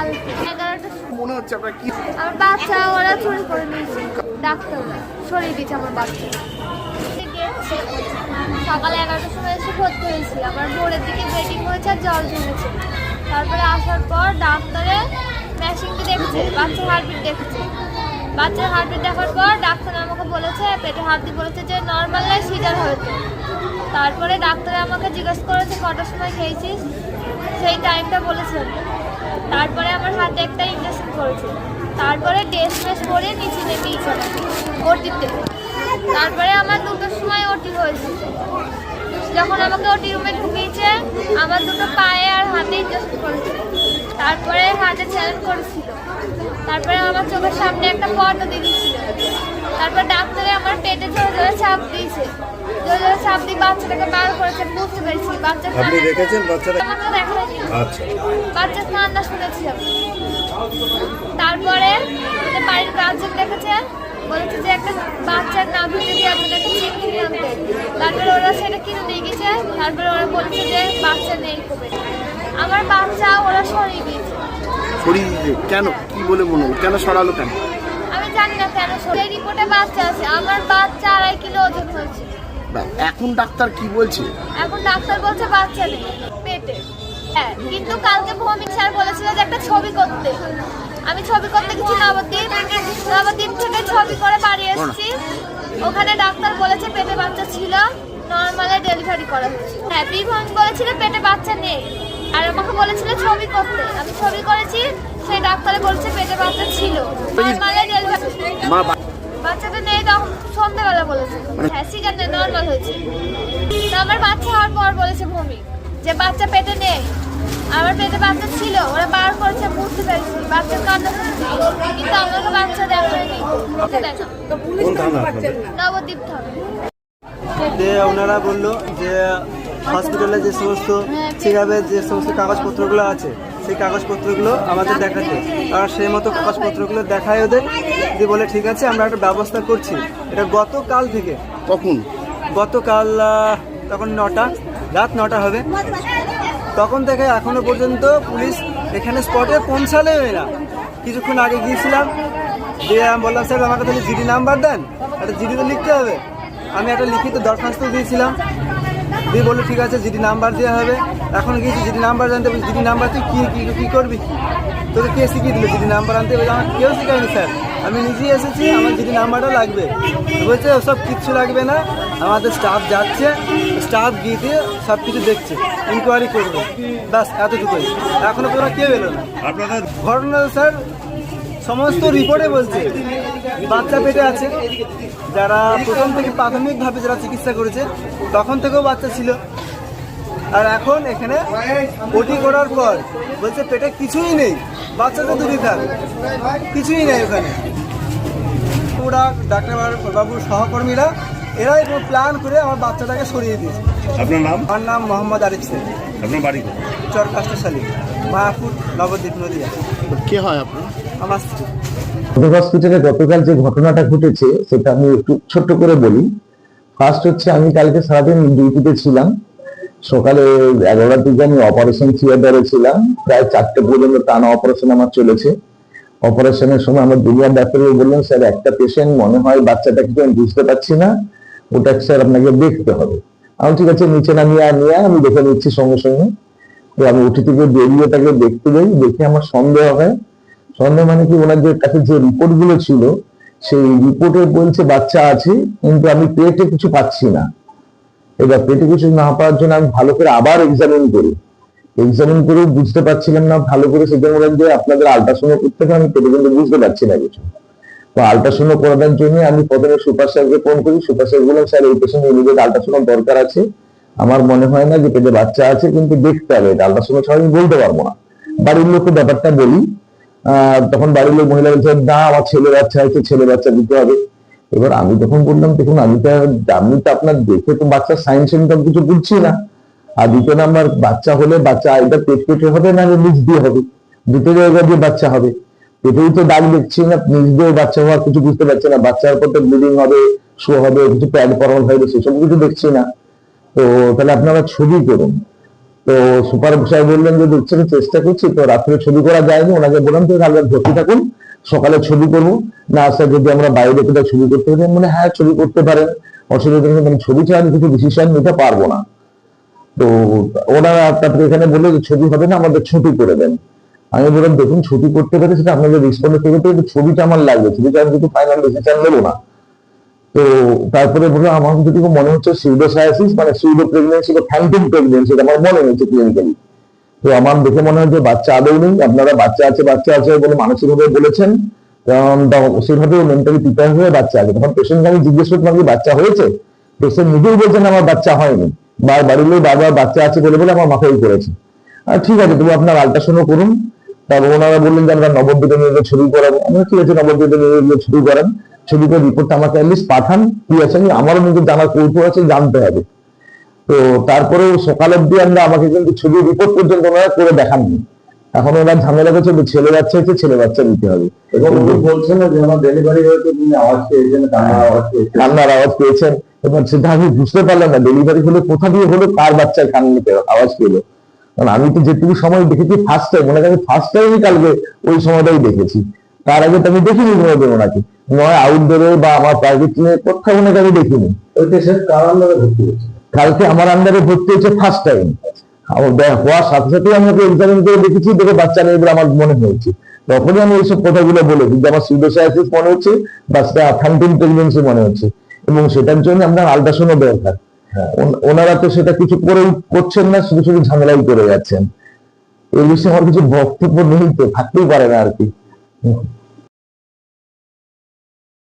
কালকে এগারোটা। মনে হচ্ছে আপনার কি আমার বাচ্চা ওরা চুরি করে নিয়েছে। ডাক্তাররা সরিয়ে দিয়েছে আমার বাচ্চা সকালে এগারোটার সময় এসে আবার ভোরের দিকে ব্রেকিং হয়েছে আর জল জমেছে তারপরে আসার পর ডাক্তারে মেশিনটি দেখেছে বাচ্চার হার্টবিট দেখেছে। বাচ্চার হার্টবিট দেখার পর ডাক্তার আমাকে বলেছে পেটে হাত দিয়ে বলেছে যে নর্মাল নয় সিজার হয়েছে তারপরে ডাক্তারে আমাকে জিজ্ঞেস করেছে কটার সময় খেয়েছিস? সেই টাইমটা বলেছেন তারপরে আমার হাতে একটা ইঞ্জেকশন করেছে তারপরে টেস্ট মেস করে নিচে আমাকে ওটিতে তারপরে আমার দুটোর সময় ওটি হয়েছে। যখন আমাকে ওটি রুমে ঢুকিয়েছে, আমার দুটো পায়ে আর হাতে ইঞ্জেকশন করেছে তারপরে হাতে চ্যালেঞ্জ করেছিল। তারপরে আমার চোখের সামনে একটা পর্দা দিয়ে দিয়েছিল। তারপর ডাক্তারে আমার পেটে জোরে জোরে চাপ দিয়েছে। জোরে জোরে চাপ দিয়ে বাচ্চাটাকে বার করেছে বুঝতে পেরেছি। বাচ্চা আপনি দেখেছেন বাচ্চাটা? আমাকে দেখায়নি। আচ্ছা। বাচ্চা কান্না শুনেছি আমি। তারপরে বাড়ির গার্জেন দেখেছে বলেছে যে একটা বাচ্চার নাভিতে দিয়ে আমাদের একটা চিপ কিনে আনতে তারপরে ওরা সেটা কিনে নিয়ে গেছে তারপরে ওরা বলেছে যে বাচ্চা নেই কবে আমার বাচ্চা ওরা সরিয়ে দিয়েছে। সরিয়ে কেন? কি বলে মনে হলো? কেন সরালো কেন? জানি না কেন সেই রিপোর্টে বাচ্চা আছে। আমার বাচ্চা আড়াই কিলো ওজন হয়েছে। এখন ডাক্তার কি বলছে? এখন ডাক্তার বলছে বাচ্চা নেই পেটে। হ্যাঁ কিন্তু কালকে ভৌমিক স্যার বলেছিল যে একটা ছবি করতে। আমি ছবি করতে গেছি নবদ্বীপ। নবদ্বীপ থেকে ছবি করে বাড়ি এসেছি। ওখানে ডাক্তার বলেছে পেটে বাচ্চা ছিল নর্মালে ডেলিভারি করা হয়েছে। হ্যাঁ বীরভূম বলেছিল পেটে বাচ্চা নেই। আর আমাকে বলেছিল ছবি করতে। আমি ছবি করেছি সেই ডাক্তারে বলছে পেটে বাচ্চা ছিল। বাচ্চাটা নেই তখন সন্ধ্যাবেলা বলেছে। হ্যাঁ সিজার নর্মাল হয়েছে। তো আমার বাচ্চা হওয়ার পর বলেছে ভূমি যে বাচ্চা পেটে নেই। আমার পেটে বাচ্চা ছিল ওরা বার করেছে বুঝতে পেরেছি বাচ্চা কান্না শুনছি কিন্তু আমাকে বাচ্চা দেখায়নি। নবদ্বীপ থানা। ওনারা বলল যে হসপিটালে যে সমস্ত চেক যে সমস্ত কাগজপত্রগুলো আছে সেই কাগজপত্রগুলো আমাদের দেখাতে। আর সেই মতো কাগজপত্রগুলো দেখায় ওদের দিয়ে বলে ঠিক আছে আমরা একটা ব্যবস্থা করছি। এটা গতকাল থেকে। কখন? গতকাল তখন নটা রাত নটা হবে। তখন থেকে এখনও পর্যন্ত পুলিশ এখানে স্পটে পৌঁছালেই না। কিছুক্ষণ আগে গিয়েছিলাম। দিয়ে আমি বললাম স্যার আমাকে তাহলে জিডি নাম্বার দেন। একটা জিডি তো লিখতে হবে। আমি একটা লিখিত দরখাস্ত দিয়েছিলাম। দিয়ে বলল ঠিক আছে জিডি নাম্বার দেওয়া হবে। এখন গিয়েছি জিডি নাম্বার জানতে বলছি জিডি নাম্বার তুই কী কী কী করবি কি? তোকে কে শিখিয়ে দিল জিডি নাম্বার আনতে বলছে আমার কেউ শিখায়নি স্যার। আমি নিজেই এসেছি আমার জিডি নাম্বারটা লাগবে। বলছে ওসব কিচ্ছু লাগবে না। আমাদের স্টাফ যাচ্ছে স্টাফ গিয়ে দিয়ে সব কিছু দেখছে ইনকোয়ারি করবে। ব্যাস এতটুকুই। এখনও পর্যন্ত কেউ এলো না। আপনাদের ঘটনা স্যার সমস্ত রিপোর্টে বলছে বাচ্চা পেটে আছে। যারা প্রথম থেকে প্রাথমিকভাবে যারা চিকিৎসা করেছে তখন থেকেও বাচ্চা ছিল। আর এখন এখানে ওটি করার পর বলছে পেটে কিছুই নেই বাচ্চা তো দূরই থাক কিছুই নেই ওখানে। ওরা ডাক্তার বাবুর সহকর্মীরা এরাই প্ল্যান করে আমার বাচ্চাটাকে সরিয়ে দিয়েছে। আপনার নাম? আমার নাম মোহাম্মদ আরিফ শেখ আপনার বাড়ি চর কাস্টাশালী মায়াপুর নবদ্বীপ নদীয়া। কে হয় আপনার? আমার স্ত্রী। হসপিটালে গতকাল যে ঘটনাটা ঘটেছে সেটা আমি একটু ছোট্ট করে বলি। ফার্স্ট হচ্ছে আমি কালকে সারাদিন ডিউটিতে ছিলাম। সকালে এগারোটার দিকে আমি অপারেশন থিয়েটারে ছিলাম। প্রায় চারটে পর্যন্ত টানা অপারেশন আমার চলেছে। অপারেশনের সময় আমার জুনিয়র ডাক্তার বললেন স্যার একটা পেশেন্ট মনে হয় বাচ্চাটা কিছু আমি বুঝতে পারছি না। ওটা স্যার আপনাকে দেখতে হবে। আমি ঠিক আছে, নিচে নামিয়ে নিয়ে আমি দেখে নিচ্ছি সঙ্গে সঙ্গে। তো আমি উঠে থেকে বেরিয়ে তাকে দেখতে যাই দেখে আমার সন্দেহ হয়। সন্দেহ মানে কি, ওনার যে কাছে যে রিপোর্টগুলো ছিল, সেই রিপোর্টে বলছে, বাচ্চা আছে, কিন্তু আমি পেটে কিছু পাচ্ছি না। এবার পেটে কিছু না পাওয়ার জন্য আমি ভালো করে আবার এক্সামিন করি। এক্সামিন করে বুঝতে পারছিলাম না, ভালো করে সেখানে বললেন যে, আপনাদের আল্ট্রাসাউন্ড করতে হবে আমি পেটে কিন্তু বুঝতে পারছি না কিছু। তো আল্ট্রাসাউন্ড করানোর জন্য আমি প্রথমে সুপার স্যারকে ফোন করি, সুপার স্যার বললেন, স্যার, এই পেশেন্ট ইমিডিয়েট আল্ট্রাসাউন্ড দরকার আছে। আমার মনে হয় না যে পেটে বাচ্চা আছে, কিন্তু দেখতে হবে এটা। আল্ট্রাসাউন্ড ছাড়া আমি বলতে পারব না। বাড়ির লোককে ব্যাপারটা বলি। তখন বাড়ির লোক মহিলা বলছে, না, আমার ছেলে বাচ্চা আছে, ছেলে বাচ্চা দিতে হবে। এবার আমি তখন বললাম, দেখুন, আমি তো আমি তো আপনার দেখে তো বাচ্চার সাইন সিমটম কিছু বুঝছি না। আর দ্বিতীয় নাম্বার, বাচ্চা হলে বাচ্চা এটা পেট পেটে হবে না নিচ দিয়ে হবে। দুটো জায়গা দিয়ে বাচ্চা হবে। পেটেই তো দাগ দেখছি না, নিচ দিয়ে বাচ্চা হওয়ার কিছু বুঝতে পারছি না, বাচ্চার পর তো ব্লিডিং হবে শো হবে, কিছু প্যাড পরানো হবে সেসব কিছু দেখছি না। তো তাহলে আপনারা ছবি করুন। তো সুপার সাহেব বললেন যে দেখছি চেষ্টা করছি। তো রাত্রে ছবি করা যায়নি, ওনাকে বললাম তো তাহলে ভর্তি থাকুন, সকালে ছবি করব। না, স্যার, যদি আমরা বাইরে কোথাও ছবি করতে পারি মানে হ্যাঁ ছবি করতে পারেন। অসুবিধা নেই, কিন্তু ছবি ছাড়া কিছু ডিসিশন নিতে পারব না। তো ওনারা তারপরে এখানে বলল যে, ছবি হবে না, আমাদের ছুটি করে দেন। আমি বললাম, দেখুন, ছুটি করতে পারে সেটা আপনাদের রেসপন্ডের থেকে কিন্তু ছবিটা আমার লাগবে। ছবিটা আমি কিন্তু ফাইনাল ডিসিশন নেব না। তো তারপরে বলল আমার যদি মনে হচ্ছে সিউডোসায়াসিস মানে সিউডো প্রেগনেন্সি বা ফ্যান্টম প্রেগনেন্সি আমার মনে হয়েছে ক্লিনিক্যালি তো আমার দেখে মনে হয় যে বাচ্চা আদৌ নেই। আপনারা বাচ্চা আছে বাচ্চা আছে বলে মানসিকভাবে বলেছেন। সেভাবে মেন্টালি প্রিপেয়ার হয়ে বাচ্চা আছে। তখন পেশেন্টকে আমি জিজ্ঞেস করলাম কি বাচ্চা হয়েছে? পেশেন্ট নিজেই বলছেন, আমার বাচ্চা হয়নি। বা বাড়ির লোক বারবার বাচ্চা আছে বলে বলে আমার মাথায় করেছে আর ঠিক আছে তুমি আপনার আল্ট্রাসাউন্ড করুন। তারপর ওনারা বললেন যে আমরা নবদ্বীপে নিয়ে ছবি করাবো। আমি বললাম, ঠিক আছে নবদ্বীপে নিয়ে ছবি করান? ছবি করে রিপোর্টটা আমাকে অ্যাটলিস্ট পাঠান কি আছে আমি আমারও নিজের জানার কৌতূহল আছে জানতে হবে। তো তারপরে সকাল অব্দি আমরা আমাকে কিন্তু ছবি রিপোর্ট পর্যন্ত ওনারা করে দেখাননি। এখন ওনার ঝামেলা করছে ছেলে বাচ্চা হয়েছে ছেলে বাচ্চা দিতে হবে। এবং উনি বলছেন না যে আমার ডেলিভারি হয়েছে তিনি আওয়াজ পেয়েছেন কান্নার আওয়াজ পেয়েছেন। কান্নার আওয়াজ পেয়েছেন। এবার সেটা আমি বুঝতে পারলাম না ডেলিভারি হলে কোথা দিয়ে হলো কার বাচ্চার কান্নাতে আওয়াজ পেল। কারণ আমি তো যেটুকু সময় দেখেছি ফার্স্ট টাইম ওনাকে আমি ফার্স্ট টাইমই কালকে ওই সময়টাই দেখেছি। তার আগে তো আমি দেখিনি কোনোদিন ওনাকে। নয় আউটডোরে বা আমার প্রাইভেট ক্লিনিক কোথাও ওনাকে আমি দেখিনি। কালকে আমার আন্ডারে ভর্তি হয়েছে ফার্স্ট টাইম হওয়ার সাথে সাথে আমি ওকে এক্সামিন করে দেখেছি দেখে বাচ্চা নেই বলে আমার মনে হয়েছে। তখনই আমি এইসব কথাগুলো বলেছি যে আমার সিউডোসাইটিস মনে হচ্ছে বা ফ্যান্টিন প্রেগনেন্সি মনে হচ্ছে। এবং সেটার জন্য আপনার আল্ট্রাসাউন্ড দরকার। ওনারা তো সেটা কিছু করে করছেন না, শুধু শুধু ঝামেলাই করে যাচ্ছেন। এই বিষয়ে আমার কিছু বক্তব্য নেই তো, থাকতেই পারে না আর কি।